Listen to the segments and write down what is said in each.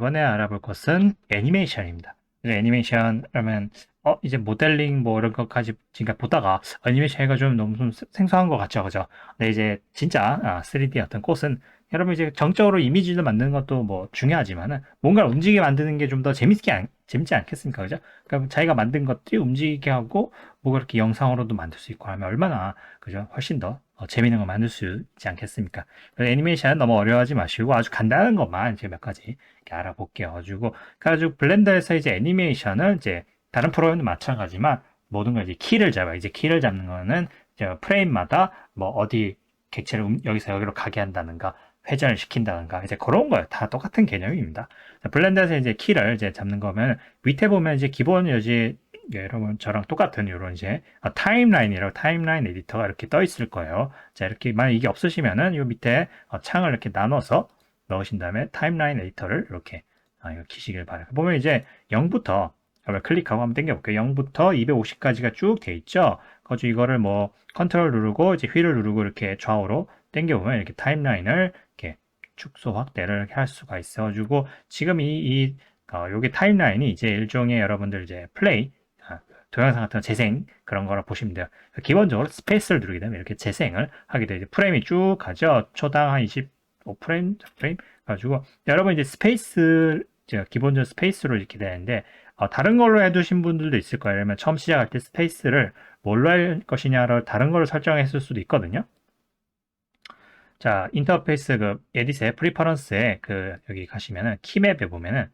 이번에 알아볼 것은 애니메이션입니다. 그래서 애니메이션 그러면 어 이제 모델링 뭐 이런 것까지 지금 보다가 애니메이션이 좀 너무 좀 생소한 것 같죠, 그죠? 근데 이제 진짜 아, 3D 어떤 꽃은 여러분 이제 정적으로 이미지를 만드는 것도 뭐 중요하지만은 뭔가를 움직이게 만드는 게 좀 더 재밌게 안- 재밌지 않겠습니까, 그죠? 그러니까 자기가 만든 것들이 움직이게 하고 뭐가 이렇게 영상으로도 만들 수 있고 하면 얼마나 그죠? 훨씬 더 어, 재밌는 거 만들 수 있지 않겠습니까? 애니메이션 너무 어려워하지 마시고 아주 간단한 것만 이제 몇 가지 알아볼게요. 가지고 가지고 블렌더에서 이제 애니메이션은 이제 다른 프로그램도 마찬가지만 모든 걸 이제 키를 잡아. 이제 키를 잡는 거는 이제 프레임마다 뭐 어디 객체를 음- 여기서 여기로 가게 한다는가 회전을 시킨다든가 이제 그런 거예요. 다 똑같은 개념입니다. 자, 블렌더에서 이제 키를 이제 잡는 거면 밑에 보면 이제 기본 여지 예, 여러분 저랑 똑같은 이런 이제 아, 타임라인이라고 타임라인 에디터가 이렇게 떠 있을 거예요. 자 이렇게 만약 이게 없으시면은 이 밑에 어, 창을 이렇게 나눠서 넣으신 다음에 타임라인 에디터를 이렇게 아, 이거 키시길 바라요. 보면 이제 0부터 클릭하고 한번 당겨볼게요. 0부터 250까지가 쭉 돼 있죠. 거주 이거를 뭐 컨트롤 누르고 이제 휠을 누르고 이렇게 좌우로 당겨보면 이렇게 타임라인을 축소 확대를 할 수가 있어가지고 지금 이, 이 어, 요게 타임라인이 이제 일종의 여러분들 이제 플레이 아, 동영상 같은 거 재생 그런 거라 보시면 돼요. 기본적으로 스페이스를 누르게 되면 이렇게 재생을 하게 돼요. 프레임이 쭉 가죠. 초당 한 25프레임 프레임 가지고 여러분 이제 스페이스 기본적으로 스페이스로 이렇게 되는데 어, 다른 걸로 해두신 분들도 있을 거예요. 그러면 처음 시작할 때 스페이스를 뭘로 할 것이냐를 다른 걸로 설정했을 수도 있거든요. 자, 인터페이스 그 에디스의 프리퍼런스에 그 여기 가시면은 키맵에 보면은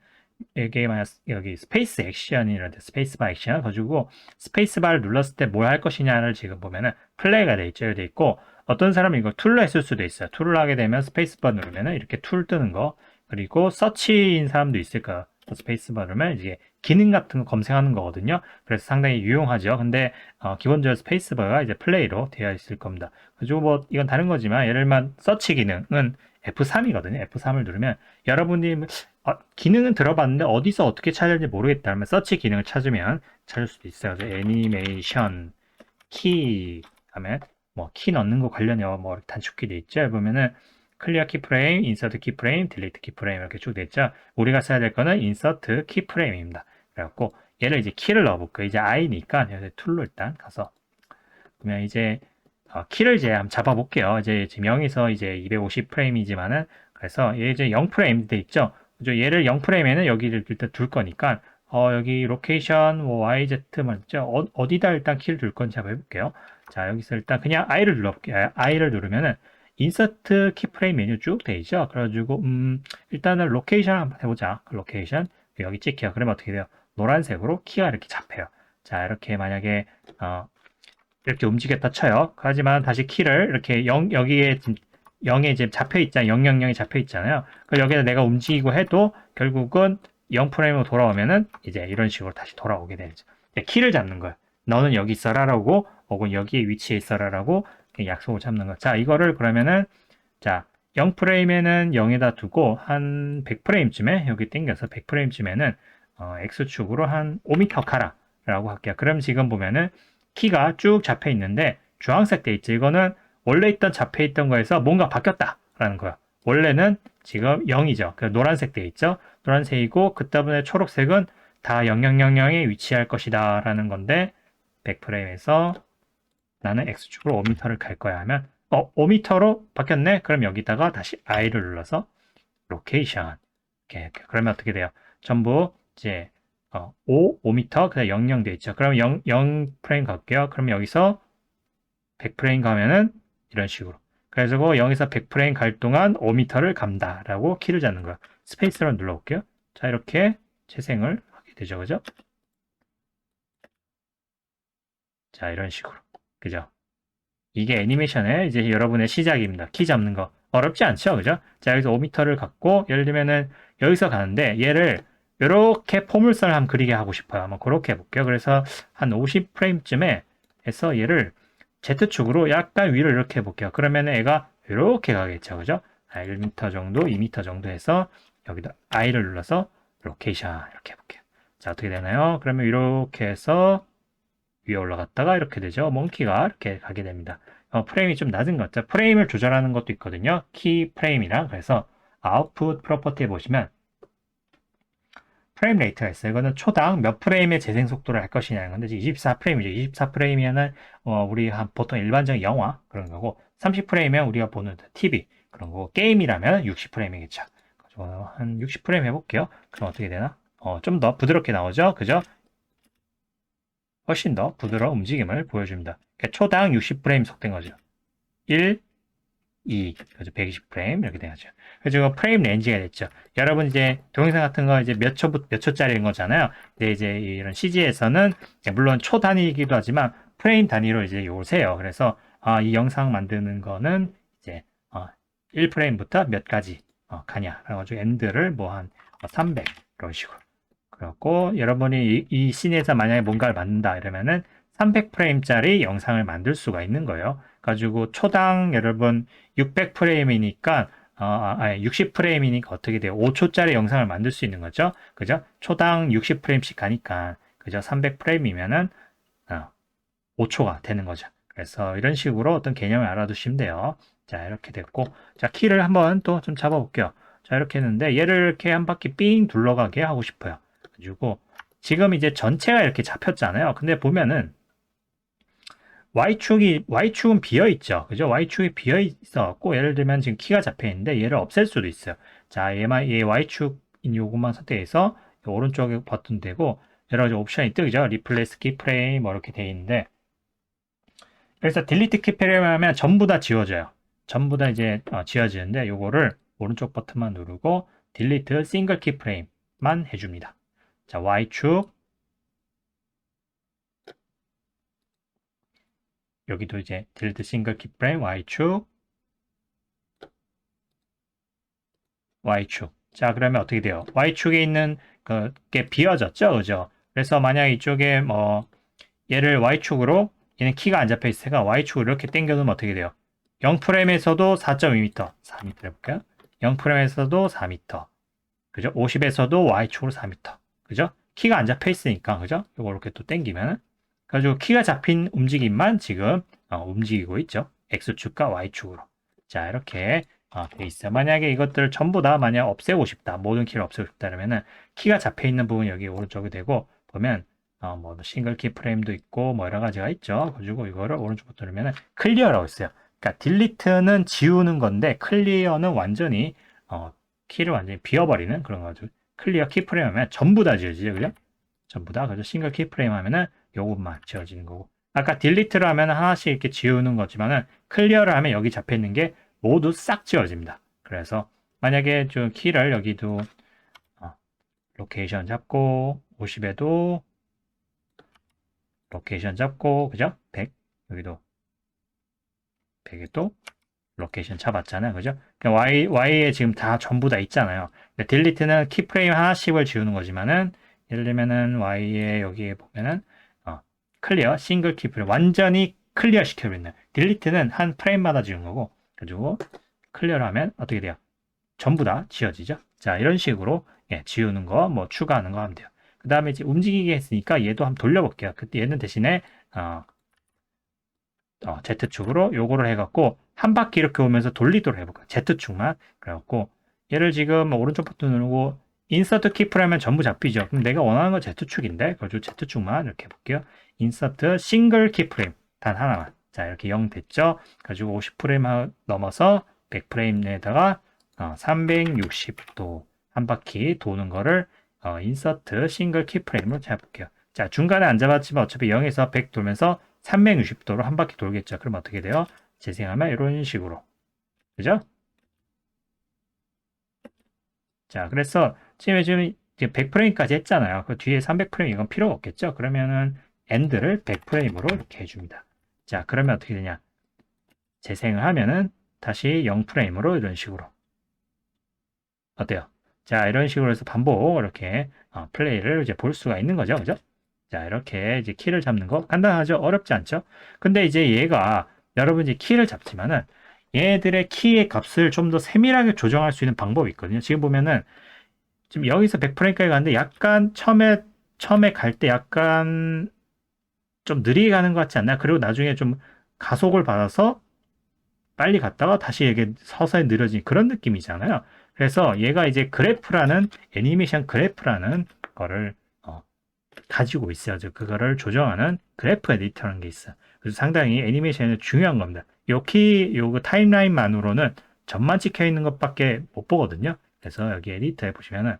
여기 만약 여기 스페이스 액션이라는데 스페이스 바 액션 가지고 스페이스 바를 눌렀을 때 뭘 할 것이냐를 지금 보면은 플레이가 돼 있죠. 돼 있고 어떤 사람은 이거 툴로 했을 수도 있어요. 툴을 하게 되면 스페이스 바 누르면은 이렇게 툴 뜨는 거 그리고 서치인 사람도 있을 거예요. 스페이스 바 누르면 이제 기능 같은 거 검색하는 거거든요. 그래서 상당히 유용하죠. 근데 어, 기본적으로 스페이스 바가 이제 플레이로 되어 있을 겁니다. 그리고 뭐 이건 다른 거지만 예를 들면 서치 기능은 F3이거든요. F3을 누르면 여러분이 어, 기능은 들어봤는데 어디서 어떻게 찾을지 모르겠다 하면 서치 기능을 찾으면 찾을 수도 있어요. 그래서 애니메이션 키 하면 뭐 키 넣는 거 관련해서 뭐 단축키 돼 있죠. 보면은 클리어 키프레임, 인서트 키프레임, 딜리트 키프레임 이렇게 쭉돼 있죠. 우리가 써야 될 거는 인서트 키프레임입니다. 그래갖고 얘를 이제 키를 넣어볼게요. 이제 i니까 여기 툴로 일단 가서 그러면 이제 어, 키를 이제 한번 잡아볼게요. 이제 지금 0에서 이제 250 프레임이지만은 그래서 얘 이제 0 프레임 돼 있죠. 그죠? 얘를 0 프레임에는 여기를 일단 둘 거니까 어, 여기 로케이션 뭐 YZ 맞죠? 어, 디다 일단 키를 둘 건지 한번 해볼게요. 자 여기서 일단 그냥 I를 눌러볼게요. I를 누르면은 인서트 키프레임 메뉴 쭉 돼 있죠. 그래가지고 음 일단은 로케이션 한번 해보자. 그 로케이션 여기 찍혀요. 그러면 어떻게 돼요? 노란색으로 키가 이렇게 잡혀요. 자 이렇게 만약에 어, 이렇게 움직였다 쳐요. 하지만 다시 키를 이렇게 0, 여기에 지금 0에 지금 잡혀 있잖아요. 000이 잡혀 있잖아요. 그 여기다 내가 움직이고 해도 결국은 0 프레임으로 돌아오면은 이제 이런 식으로 다시 돌아오게 되죠. 키를 잡는 거예요. 너는 여기 있어라라고 혹은 여기 위치에 있어라라고 약속을 잡는 거. 자, 이거를 그러면은 자, 0프레임에는 0에다 두고 한 100프레임쯤에 여기 땡겨서 100프레임쯤에는 어, X축으로 한 5m 가라라고 할게요. 그럼 지금 보면은 키가 쭉 잡혀 있는데 주황색 돼 있죠. 이거는 원래 있던 잡혀 있던 거에서 뭔가 바뀌었다라는 거야. 원래는 지금 0이죠. 그 노란색 돼 있죠. 노란색이고 그 다음에 초록색은 다 0000에 위치할 것이다라는 건데 100프레임에서 나는 X축으로 5m를 갈 거야 하면 어 5m로 바뀌었네. 그럼 여기다가 다시 I를 눌러서 로케이션 이렇게 그러면 어떻게 돼요? 전부 이제 어, 5, 5m, 그 다음 00돼 있죠. 그럼 0, 0 프레임 갈게요. 그럼 여기서 100 프레임 가면은 이런 식으로. 그래서 0에서 100 프레임 갈 동안 5m를 간다라고 키를 잡는 거야. 스페이스로 눌러볼게요. 자, 이렇게 재생을 하게 되죠. 그죠? 자, 이런 식으로. 그죠? 이게 애니메이션의 이제 여러분의 시작입니다. 키 잡는 거. 어렵지 않죠? 그죠? 자, 여기서 5m를 갖고, 예를 들면은 여기서 가는데, 얘를 이렇게 포물선을 한번 그리게 하고 싶어요. 한번 그렇게 해볼게요. 그래서 한 50프레임쯤에 해서 얘를 Z축으로 약간 위로 이렇게 해볼게요. 그러면 애가 이렇게 가겠죠. 그죠? 1m 정도, 2m 정도 해서 여기다 I를 눌러서 로케이션 이렇게 해볼게요. 자, 어떻게 되나요? 그러면 이렇게 해서 위에 올라갔다가 이렇게 되죠. 몽키가 이렇게 가게 됩니다. 어, 프레임이 좀 낮은 것 같죠? 프레임을 조절하는 것도 있거든요. 키 프레임이랑. 그래서 아웃풋 프로퍼티에 보시면 프레임 레이트가 있어요. 이거는 초당 몇 프레임의 재생 속도를 할 것이냐는 건데 24프레임이죠. 24프레임이면은 어, 우리 한 보통 일반적인 영화 그런 거고 30프레임이면 우리가 보는 TV 그런 거고 게임이라면 60프레임이겠죠. 그래서 한 60프레임 해볼게요. 그럼 어떻게 되나? 어, 좀 더 부드럽게 나오죠? 그죠? 훨씬 더 부드러운 움직임을 보여줍니다. 그러니까 초당 60프레임 속된 거죠. 1, 2, 그죠? 120프레임 이렇게 되죠. 그래서 프레임 렌즈가 됐죠. 여러분 이제 동영상 같은 거 이제 몇 초부터 몇 초짜리인 거잖아요. 근데 이제 이런 CG에서는 물론 초 단위이기도 하지만 프레임 단위로 이제 요걸 세요. 그래서 아, 이 영상 만드는 거는 이제 어, 1프레임부터 몇 가지 어, 가냐. 그래가지고 엔드를 뭐 한 300 이런 식으로. 그렇고 여러분이 이, 이 씬에서 만약에 뭔가를 만든다 이러면은 300프레임짜리 영상을 만들 수가 있는 거예요. 가지고 초당 여러분 600프레임이니까 어, 아니 60프레임이니까 어떻게 돼요? 5초짜리 영상을 만들 수 있는 거죠. 그죠? 초당 60프레임씩 가니까 그죠? 300프레임이면은 어, 5초가 되는 거죠. 그래서 이런 식으로 어떤 개념을 알아두시면 돼요. 자, 이렇게 됐고 자, 키를 한번 또 좀 잡아 볼게요. 자, 이렇게 했는데 얘를 이렇게 한 바퀴 삥 둘러가게 하고 싶어요. 가지고 지금 이제 전체가 이렇게 잡혔잖아요. 근데 보면은 Y축이, Y축은 비어 있죠. 그죠? Y축이 비어 있어갖고, 예를 들면 지금 키가 잡혀 있는데, 얘를 없앨 수도 있어요. 자, 얘만, 얘 Y축인 요것만 선택해서, 오른쪽에 버튼 되고, 여러 가지 옵션이 뜨죠. 리플레이스 키프레임, 뭐 이렇게 돼 있는데, 그래서 딜리트 키프레임 하면 전부 다 지워져요. 전부 다 이제 어, 지워지는데, 요거를 오른쪽 버튼만 누르고, 딜리트 싱글 키프레임만 해줍니다. 자, Y축, 여기도 이제 딜드 싱글 키프레임 Y축 Y축 자 그러면 어떻게 돼요? Y축에 있는 그게 비어졌죠 그죠? 그래서 만약 이쪽에 뭐 얘를 Y축으로 얘는 키가 안 잡혀 있으니까 Y축으로 이렇게 당겨 놓으면 어떻게 돼요? 0프레임에서도 4.2m 4m 해볼까요? 0프레임에서도 4m 그죠? 50에서도 Y축으로 4m 그죠? 키가 안 잡혀 있으니까 그죠? 이거 이렇게 또 당기면 가지고 키가 잡힌 움직임만 지금 어, 움직이고 있죠. X축과 Y축으로. 자, 이렇게 어, 돼 있어요. 만약에 이것들을 전부 다 만약 없애고 싶다. 모든 키를 없애고 싶다. 그러면은 키가 잡혀 있는 부분이 여기 오른쪽에 되고 보면 어, 뭐 싱글 키 프레임도 있고 뭐 여러 가지가 있죠. 가지고 이거를 오른쪽부터 누르면은 클리어라고 있어요. 그러니까 딜리트는 지우는 건데 클리어는 완전히 어, 키를 완전히 비워버리는 그런 거죠. 클리어 키 프레임 하면 전부 다 지워지죠. 그죠? 전부 다. 그래서 싱글 키 프레임 하면은 요것만 지워지는 거고 아까 딜리트를 하면 하나씩 이렇게 지우는 거지만은 클리어를 하면 여기 잡혀 있는 게 모두 싹 지워집니다. 그래서 만약에 좀 키를 여기도 어, 로케이션 잡고 50에도 로케이션 잡고 그죠? 100 여기도 100에도 로케이션 잡았잖아요. 그죠? 그러니까 Y, Y에 지금 다 전부 다 있잖아요. 딜리트는 키프레임 하나씩을 지우는 거지만은 예를 들면은 Y에 여기에 보면은 클리어, 싱글 키프를 완전히 클리어 시켜버리는 딜리트는 한 프레임마다 지운 거고 그리고 클리어를 하면 어떻게 돼요? 전부 다 지워지죠. 자 이런 식으로 예, 지우는 거, 뭐 추가하는 거 하면 돼요. 그 다음에 이제 움직이게 했으니까 얘도 한번 돌려볼게요. 그때 얘는 대신에 어, 어, Z축으로 요거를 해갖고 한 바퀴 이렇게 오면서 돌리도록 해볼까요? Z축만. 그래갖고 얘를 지금 오른쪽 버튼 누르고 인서트 키프라면 전부 잡히죠. 그럼 내가 원하는 건 Z축인데 그래서 Z축만 이렇게 해볼게요. 인서트 싱글 키프레임 단 하나만. 자 이렇게 0 됐죠? 가지고 50프레임 넘어서 100프레임에다가 어, 360도 한 바퀴 도는 거를 어, 인서트 싱글 키프레임으로 잡을게요. 자 중간에 안 잡았지만 어차피 0에서 100 돌면서 360도로 한 바퀴 돌겠죠? 그럼 어떻게 돼요 재생하면 이런 식으로 그죠 자 그래서 지금 지금 100프레임까지 했잖아요 그 뒤에 300프레임 이건 필요가 없겠죠 그러면은 엔드를 100프레임으로 이렇게 해줍니다. 자, 그러면 어떻게 되냐? 재생을 하면은 다시 0프레임으로 이런 식으로. 어때요? 자, 이런 식으로 해서 반복 이렇게 어, 플레이를 이제 볼 수가 있는 거죠. 그죠? 자, 이렇게 이제 키를 잡는 거 간단하죠? 어렵지 않죠? 근데 이제 얘가 여러분 이제 키를 잡지만은 얘들의 키의 값을 좀 더 세밀하게 조정할 수 있는 방법이 있거든요. 지금 보면은 지금 여기서 100프레임까지 가는데 약간 처음에 처음에 갈 때 약간 좀 느리게 가는 것 같지 않나? 그리고 나중에 좀 가속을 받아서 빨리 갔다가 다시 이게 서서히 느려진 그런 느낌이잖아요. 그래서 얘가 이제 그래프라는 애니메이션 그래프라는 거를 어, 가지고 있어요. 즉 그거를 조정하는 그래프 에디터라는 게 있어요. 그래서 상당히 애니메이션이 중요한 겁니다. 요키 요그 타임라인만으로는 점만 찍혀 있는 것밖에 못 보거든요. 그래서 여기 에디터에 보시면은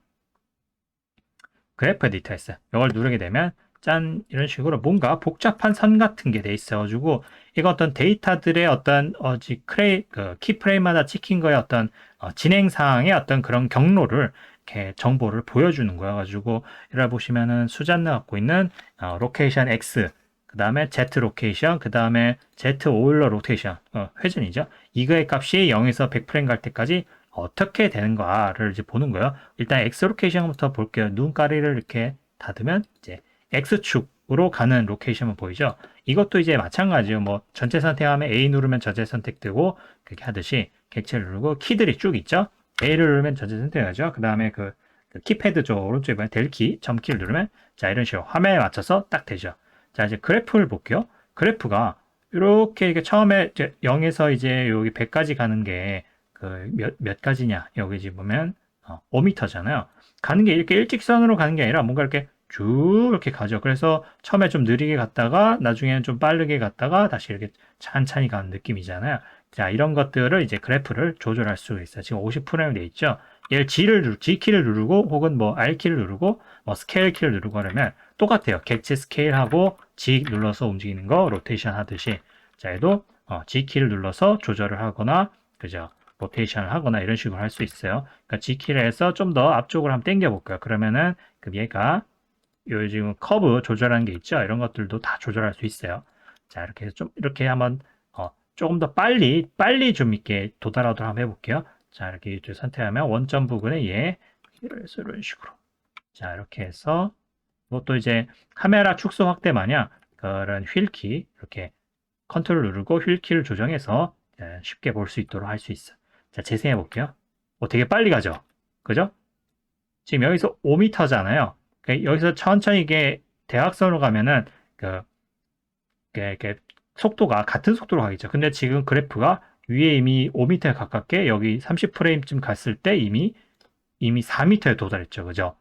그래프 에디터 있어요. 이걸 누르게 되면 짠 이런 식으로 뭔가 복잡한 선 같은 게 돼 있어가지고 이거 어떤 데이터들의 어떤 어지 크레이 그 키프레임마다 찍힌 거의 어떤 어, 진행 사항의 어떤 그런 경로를 이렇게 정보를 보여주는 거야 가지고 이라 보시면은 수잔나 갖고 있는 어, 로케이션 X 그 다음에 Z 로케이션 그 다음에 Z 오일러 로테이션 어, 회전이죠. 이거의 값이 0에서 100프레임 갈 때까지 어떻게 되는가를 이제 보는 거예요. 일단 X 로케이션부터 볼게요. 눈가리를 이렇게 닫으면 이제 X축으로 가는 로케이션은 보이죠? 이것도 이제 마찬가지예요. 뭐 전체 선택하면 A 누르면 전체 선택되고 그렇게 하듯이 객체를 누르고 키들이 쭉 있죠? A를 누르면 전체 선택하죠. 그 다음에 그, 그 키패드 쪽 오른쪽에 보면 델키 점키를 누르면 자 이런 식으로 화면에 맞춰서 딱 되죠 자, 이제 그래프를 볼게요. 그래프가 이렇게 이렇게 처음에 이제 0에서 이제 여기 100까지 가는 게 그 몇, 몇 가지냐. 여기 지금 보면 어, 5m잖아요. 가는 게 이렇게 일직선으로 가는 게 아니라 뭔가 이렇게 쭉 이렇게 가죠. 그래서 처음에 좀 느리게 갔다가 나중에는 좀 빠르게 갔다가 다시 이렇게 찬찬히 가는 느낌이잖아요. 자, 이런 것들을 이제 그래프를 조절할 수가 있어요. 지금 50프레임 돼 있죠. 얘를 G를 누르, G 키를 누르고 혹은 뭐 R 키를 누르고 뭐 스케일 키를 누르고 하면 똑같아요. 객체 스케일하고 G 눌러서 움직이는 거 로테이션 하듯이 자 얘도 어, G 키를 눌러서 조절을 하거나 그죠 로테이션을 하거나 이런 식으로 할 수 있어요. 그러니까 G 키를 해서 좀 더 앞쪽으로 한번 당겨 볼까요? 그러면은 그 얘가 요 지금 커브 조절하는 게 있죠. 이런 것들도 다 조절할 수 있어요. 자 이렇게 해서 좀 이렇게 한번 어, 조금 더 빨리 빨리 좀 이렇게 도달하도록 한번 해볼게요. 자 이렇게 이쪽 선택하면 원점 부분에 얘 이래서 이런 식으로 자 이렇게 해서 이것도 이제 카메라 축소 확대 마냥 그런 휠키 이렇게 컨트롤 누르고 휠키를 조정해서 예, 쉽게 볼 수 있도록 할 수 있어. 자, 재생해 볼게요. 어, 되게 빨리 가죠? 그죠? 지금 여기서 5m잖아요. 여기서 천천히 이게 대각선으로 가면은 그, 이렇게 속도가 같은 속도로 가겠죠. 근데 지금 그래프가 위에 이미 5m에 가깝게 여기 30프레임쯤 갔을 때 이미 이미 4m에 도달했죠. 그죠?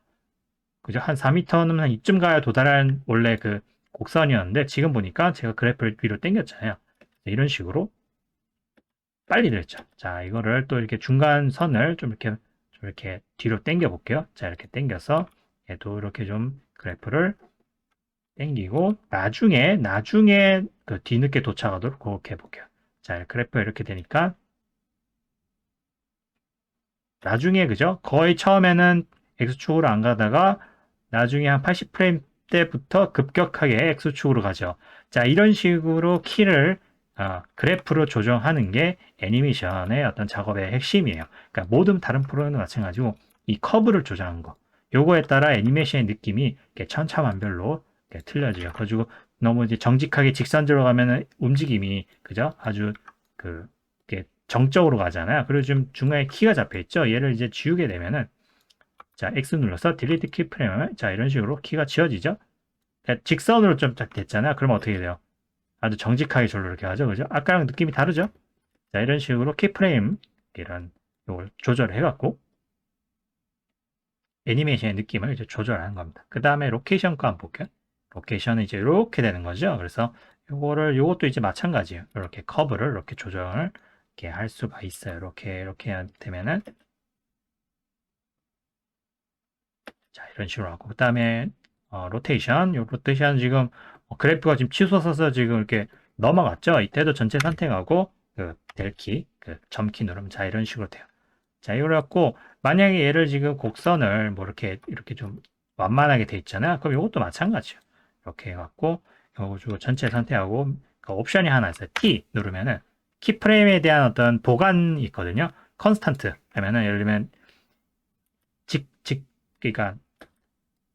그죠? 한 4m는 한 이쯤 가야 도달한 원래 그 곡선이었는데 지금 보니까 제가 그래프를 위로 당겼잖아요. 이런 식으로 빨리 됐죠. 자, 이거를 또 이렇게 중간 선을 좀 이렇게 좀 이렇게 뒤로 당겨 볼게요. 자, 이렇게 당겨서 얘도 이렇게 좀 그래프를 당기고 나중에 나중에 그 뒤늦게 도착하도록 그렇게 해 볼게요. 자, 그래프 이렇게 되니까 나중에 그죠? 거의 처음에는 X축으로 안 가다가 나중에 한 80프레임 때부터 급격하게 X축으로 가죠. 자, 이런 식으로 키를 어, 그래프로 조정하는 게 애니메이션의 어떤 작업의 핵심이에요. 그러니까 모든 다른 프로그램도 마찬가지고 이 커브를 조정하는 거. 요거에 따라 애니메이션의 느낌이 천차만별로 틀려져요. 그래가지고 너무 이제 정직하게 직선적으로 가면은 움직임이 그죠? 아주 그 정적으로 가잖아요. 그리고 좀 중간에 키가 잡혀 있죠. 얘를 이제 지우게 되면은 자, X 눌러서 딜리트 키프레임을 자, 이런 식으로 키가 지워지죠? 그러니까 직선으로 좀 딱 됐잖아요. 그러면 어떻게 돼요? 아주 정직하게 절로 이렇게 하죠. 그죠? 아까랑 느낌이 다르죠? 자, 이런 식으로 키프레임 이런 요걸 조절해 갖고 애니메이션의 느낌을 이제 조절하는 겁니다. 그 다음에 로케이션 거 한번 볼게요. 로케이션은 이제 이렇게 되는 거죠. 그래서 요거를 요것도 이제 마찬가지예요. 이렇게 커브를 이렇게 조정을 이렇게 할 수가 있어요. 이렇게 이렇게 되면은 자, 이런 식으로 하고. 그 다음에, 어, 로테이션. 요 로테이션 지금, 어, 그래프가 지금 치솟아서 지금 이렇게 넘어갔죠? 이때도 전체 선택하고, 그, 델키, 그, 점키 누르면 자, 이런 식으로 돼요. 자, 이래갖고, 만약에 얘를 지금 곡선을 뭐 이렇게, 이렇게 좀 완만하게 돼 있잖아요. 그럼 이것도 마찬가지예요. 이렇게 해갖고, 주고 전체 선택하고, 그 옵션이 하나 있어요. T 누르면은, 키프레임에 대한 어떤 보관이 있거든요. 컨스탄트 하면은 예를 들면 직, 직, 그러니까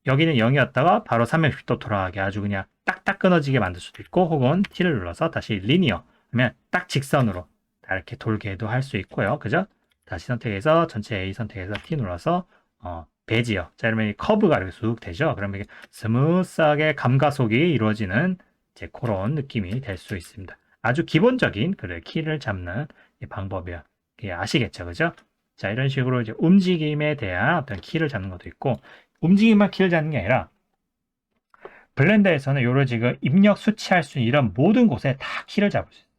여기는 0이었다가 바로 360도 돌아가게 아주 그냥 딱딱 끊어지게 만들 수도 있고 혹은 T를 눌러서 다시 리니어 하면 딱 직선으로 이렇게 돌게도 할 수 있고요. 그죠? 다시 선택해서 전체 A 선택해서 T 눌러서 어, 배지어. 자, 이러면 이 커브가 이렇게 쑥 되죠? 그러면 이게 스무스하게 감가속이 이루어지는 이제 그런 느낌이 될 수 있습니다. 아주 기본적인 그래 키를 잡는 방법이야. 아시겠죠? 그죠? 자, 이런 식으로 이제 움직임에 대한 어떤 키를 잡는 것도 있고 움직임만 키를 잡는 게 아니라 블렌더에서는 요런 지금 입력 수치할 수 있는 이런 모든 곳에 다 키를 잡을 수 있어요.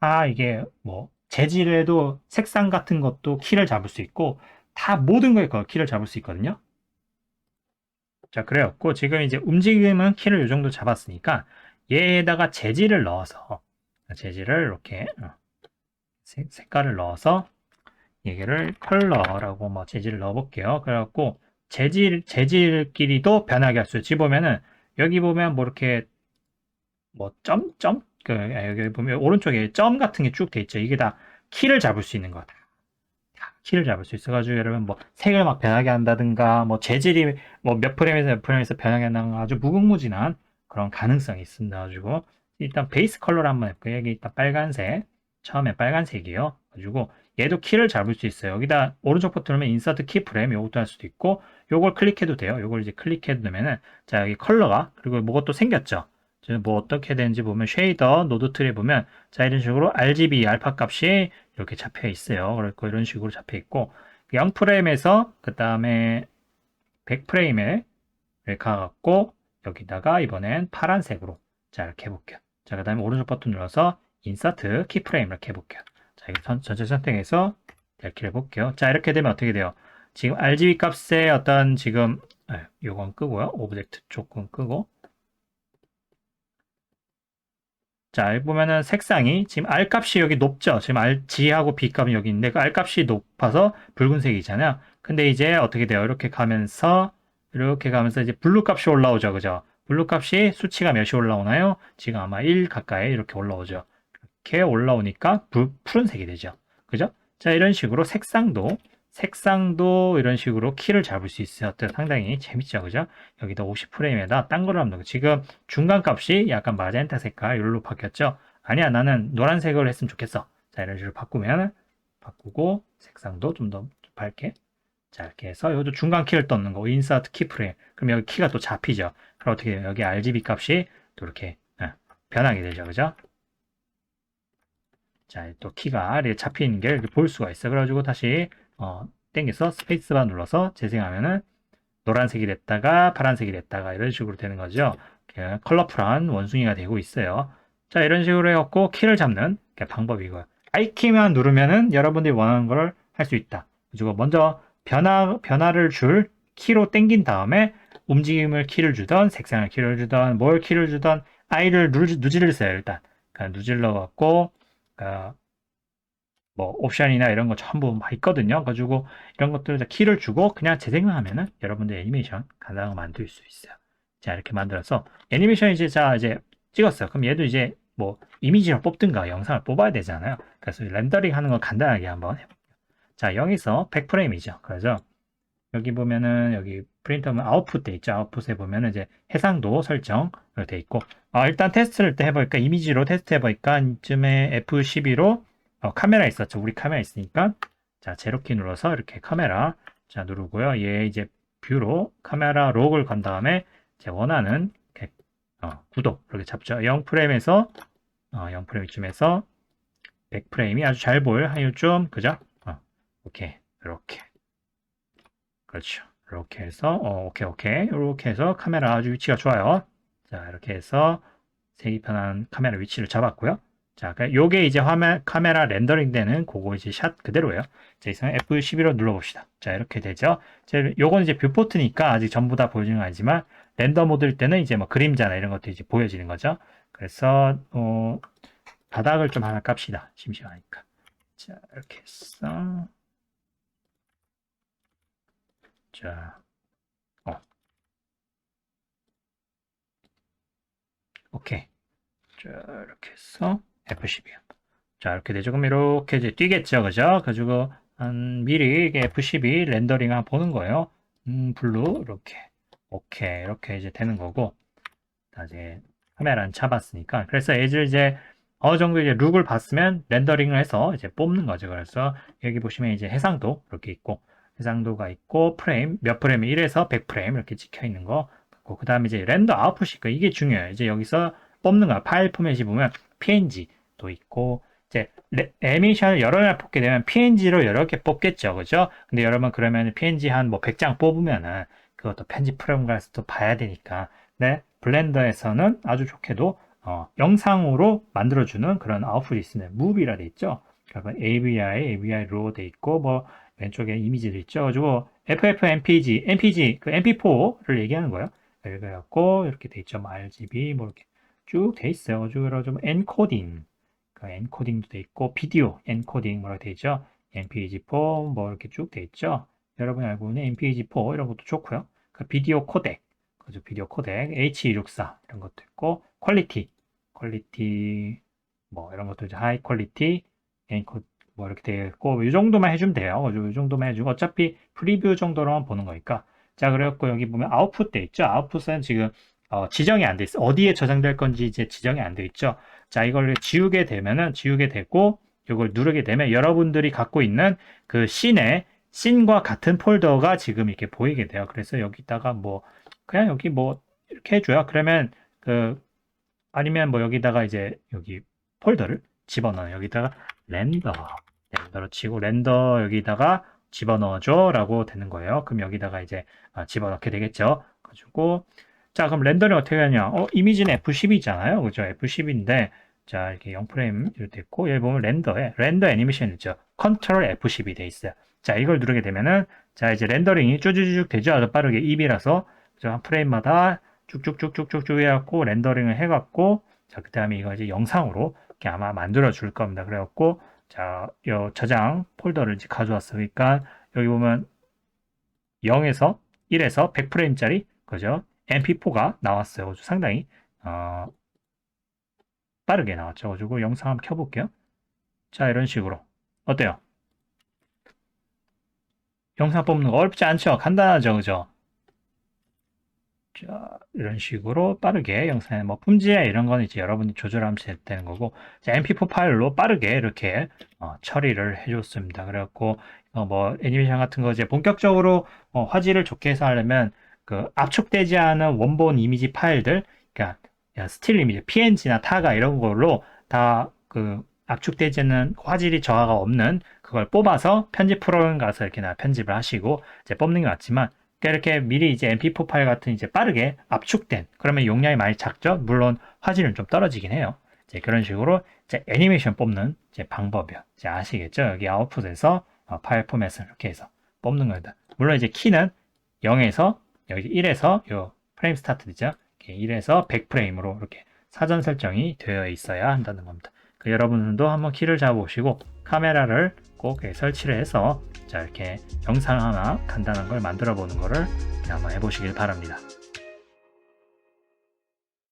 아, 이게 뭐 재질에도 색상 같은 것도 키를 잡을 수 있고 다 모든 거에 그 키를 잡을 수 있거든요. 자, 그래갖고 지금 이제 움직임은 키를 이 정도 잡았으니까 얘에다가 재질을 넣어서 재질을 이렇게 어, 색- 색깔을 넣어서 얘를 컬러라고 뭐 재질을 넣어볼게요. 그래갖고 재질 재질끼리도 변하게 할 수 있지 보면은 여기 보면 뭐 이렇게 뭐 점점 그 여기 보면 오른쪽에 점 같은 게 쭉 돼 있죠. 이게 다 키를 잡을 수 있는 거다. 다 키를 잡을 수 있어가지고 여러분 뭐 색을 막 변하게 한다든가 뭐 재질이 뭐 몇 프레임에서 몇 프레임에서 변하게 한다든가 아주 무궁무진한 그런 가능성이 있습니다. 가지고 일단 베이스 컬러를 한번 해볼게요. 여기 일단 빨간색 처음에 빨간색이에요. 가지고 얘도 키를 잡을 수 있어요. 여기다 오른쪽 버튼 누르면 인서트 키 프레임 요것도 할 수도 있고 요걸 클릭해도 돼요. 요걸 이제 클릭해 두면은 자 여기 컬러가 그리고 뭐가 생겼죠. 지금 뭐 어떻게 되는지 보면 쉐이더 노드 틀에 보면 자 이런 식으로 RGB 알파 값이 이렇게 잡혀 있어요. 그리고 이런 식으로 잡혀 있고 0프레임에서 그 다음에 100프레임에 가갖고 여기다가 이번엔 파란색으로 자 이렇게 해볼게요. 자 그 다음에 오른쪽 버튼 눌러서 인서트 키프레임 이렇게 해볼게요. 자 이거 전, 전체 선택해서 이렇게 해볼게요. 자 이렇게 되면 어떻게 돼요? 지금 RGB 값의 어떤 지금 아, 요건 끄고요. 오브젝트 조금 끄고 자, 여기 보면은 색상이 지금 R 값이 여기 높죠. 지금 R, G하고 B 값이 여기 있는데 그 R 값이 높아서 붉은색이잖아요. 근데 이제 어떻게 돼요? 이렇게 가면서 이렇게 가면서 이제 블루 값이 올라오죠. 그죠? 블루 값이 수치가 몇이 올라오나요? 지금 아마 1 가까이 이렇게 올라오죠. 이렇게 올라오니까 불, 푸른색이 되죠. 그죠? 자, 이런 식으로 색상도 색상도 이런 식으로 키를 잡을 수 있어요. 상당히 재밌죠. 그죠? 여기다 50프레임에다 딴 하면 되고 지금 중간 값이 약간 마젠타 색깔 이걸로 바뀌었죠. 아니야 나는 노란색을 했으면 좋겠어. 자 이런 식으로 바꾸면 바꾸고 색상도 좀 더 밝게 자 이렇게 해서 이것도 중간 키를 떴는 거 인서트 키 프레임 그럼 여기 키가 또 잡히죠. 그럼 어떻게 돼요? 여기 RGB 값이 또 이렇게 예, 변하게 되죠. 그죠? 자 또 키가 이렇게 잡히는 게 이렇게 볼 수가 있어. 그래가지고 다시 어, 땡겨서 스페이스바 눌러서 재생하면은 노란색이 됐다가 파란색이 됐다가 이런 식으로 되는 거죠. 컬러풀한 원숭이가 되고 있어요. 자, 이런 식으로 해갖고 키를 잡는 방법이고요. I키만 누르면은 여러분들이 원하는 걸 할 수 있다. 그리고 먼저 변화, 변화를 줄 키로 땡긴 다음에 움직임을 키를 주던, 색상을 키를 주던, 뭘 키를 주던, I를 누, 누질르세요, 일단. 그러니까 누질러 갖고, 그러니까 뭐 옵션이나 이런 거 전부 막 있거든요. 가지고 이런 것들을 다 키를 주고 그냥 재생만 하면은 여러분들 애니메이션 간단하게 만들 수 있어요. 자 이렇게 만들어서 애니메이션 이제 자 이제 찍었어요. 그럼 얘도 이제 뭐 이미지를 뽑든가 영상을 뽑아야 되잖아요. 그래서 렌더링 하는 거 간단하게 한번 해볼게요. 자 여기서 100프레임이죠. 그래서 여기 보면은 여기 프린터면 아웃풋 돼 있죠. 아웃풋에 보면은 이제 해상도 설정 돼 있고 아, 일단 테스트를 때 해보니까 이미지로 테스트 해보니까 이쯤에 F12로 어, 카메라 있었죠. 우리 카메라 있으니까 자 제로키 눌러서 이렇게 카메라 자 누르고요. 얘 이제 뷰로 카메라 록을 건 다음에 제 원하는 이렇게, 어, 구도 이렇게 잡죠. 0프레임에서 어, 0프레임 쯤에서 100프레임이 아주 잘 보일 한요좀 그죠? 어, 오케이 이렇게 그렇죠. 이렇게 해서 어, 오케이 오케이 이렇게 해서 카메라 아주 위치가 좋아요. 자 이렇게 해서 색이 편한 카메라 위치를 잡았고요. 자, 그 요게 이제 화면 카메라 렌더링 되는 그거 이제 샷 그대로예요. 자, 이상 F11로 눌러봅시다. 자, 이렇게 되죠. 자, 요건 이제 뷰포트니까 아직 전부 다 보여주는 건 아니지만 렌더 모드일 때는 이제 뭐 그림자나 이런 것도 이제 보여지는 거죠. 그래서 어, 바닥을 좀 하나 깝시다. 심심하니까. 자, 이렇게 해서 자, 어, 오케이. 자, 이렇게 해서 F12. 자, 이렇게 되죠. 그럼 이렇게 이제 뛰겠죠. 그죠? 가지고 한 미리 이게 F12 렌더링 한번 보는 거예요. 음, 블루 이렇게. 오케이. 이렇게 이제 되는 거고. 다 이제 카메라는 잡았으니까. 그래서 얘를 이제 어느 정도 이제 룩을 봤으면 렌더링을 해서 이제 뽑는 거죠. 그래서 여기 보시면 이제 해상도 이렇게 있고 해상도가 있고 프레임 몇 프레임 1에서 100프레임 이렇게 찍혀 있는 거. 그 다음에 이제 렌더 아웃풋이 있고 이게 중요해요. 이제 여기서 뽑는 거야. 파일 포맷이 보면 PNG도 있고 이제 애니메이션을 여러 개 뽑게 되면 PNG로 여러 개 뽑겠죠. 그죠? 근데 여러분 그러면 PNG 한 뭐 100장 뽑으면은 그것도 편집 프로그램에서 또 봐야 되니까. 네, 블렌더에서는 아주 좋게도 어, 영상으로 만들어주는 그런 아웃풋이 있습니다. 무비라 돼 있죠. 그러니까 AVI, AVI로 돼 있고 뭐 왼쪽에 이미지도 있죠. 가지고 FF, MPG, 그 MP4를 얘기하는 거예요. 그래갖고 이렇게 돼 있죠. 뭐 RGB 뭐 이렇게 쭉 돼 있어요. 가지고 좀 엔코딩, 그 엔코딩도 돼 있고 비디오 엔코딩 뭐라고 돼 있죠. MPG4 뭐 이렇게 쭉 돼 있죠. 여러분이 알고 있는 MPG4 이런 것도 좋고요. 그 비디오 코덱, 그죠? 비디오 코덱 H264 이런 것도 있고 퀄리티, 퀄리티 뭐 이런 것도 이제 하이 퀄리티, 엔코 뭐 이렇게 되어 있고 이 정도만 해주면 돼요. 이 정도만 해주고 어차피 프리뷰 정도로만 보는 거니까. 자, 그래갖고 여기 보면 아웃풋 돼 있죠. 아웃풋은 지금 어, 지정이 안 돼 있어. 어디에 저장될 건지 이제 지정이 안 돼 있죠. 자, 이걸 지우게 되면은 지우게 되고 이걸 누르게 되면 여러분들이 갖고 있는 그 씬의 씬과 같은 폴더가 지금 이렇게 보이게 돼요. 그래서 여기다가 뭐 그냥 여기 뭐 이렇게 해줘요. 그러면 그 아니면 뭐 여기다가 이제 여기 폴더를 집어넣어요. 여기다가 렌더 렌더로 치고 렌더 여기다가 집어넣어줘 라고 되는 거예요. 그럼 여기다가 이제 아, 집어넣게 되겠죠. 가지고 자 그럼 렌더링 어떻게 하냐? 어 이미지는 F10이잖아요. 그죠? F10인데 자 이렇게 0프레임 이렇게 있고 여기 보면 렌더에 렌더 애니메이션 있죠. 컨트롤 F10이 돼 있어요. 자 이걸 누르게 되면은 자 이제 렌더링이 쭉쭉쭉 되죠. 아주 빠르게 입이라서 한 프레임마다 쭉쭉쭉쭉쭉 해갖고 렌더링을 해갖고 자 그 다음에 이거 이제 영상으로 이렇게 아마 만들어 줄 겁니다. 그래갖고 자, 요 저장 폴더를 이제 가져왔어. 그러니까 여기 보면 0에서 1에서 100프레임짜리 그죠? MP4가 나왔어요. 상당히 어, 빠르게 나왔죠. 가지고 영상 한번 켜볼게요. 자, 이런 식으로 어때요? 영상 뽑는 거 어렵지 않죠? 간단하죠, 그죠? 자, 이런 식으로 빠르게 영상의 뭐 품질 이런 거는 이제 여러분이 조절하면 되는 거고, 자, MP4 파일로 빠르게 이렇게 어, 처리를 해줬습니다. 그래갖고 어, 뭐 애니메이션 같은 거 이제 본격적으로 어, 화질을 좋게 해서 하려면 그 압축되지 않은 원본 이미지 파일들, 그러니까 스틸 이미지, PNG나 타가 이런 걸로 다 그 압축되지 않은 화질이 저하가 없는 그걸 뽑아서 편집 프로그램 가서 이렇게 나 편집을 하시고 이제 뽑는 게 맞지만 그러니까 이렇게 미리 이제 MP4 파일 같은 이제 빠르게 압축된 그러면 용량이 많이 작죠. 물론 화질은 좀 떨어지긴 해요. 이제 그런 식으로 이제 애니메이션 뽑는 이제 방법이요. 이제 아시겠죠? 여기 아웃풋에서 어, 파일 포맷을 이렇게 해서 뽑는 겁니다. 물론 이제 키는 0에서 여기 1에서 요 프레임 스타트죠. 1에서 100프레임으로 이렇게 사전 설정이 되어 있어야 한다는 겁니다. 그 여러분도 한번 키를 잡아보시고 카메라를 꼭 설치를 해서 자 이렇게 영상 하나 간단한 걸 만들어 보는 거를 한번 해보시길 바랍니다.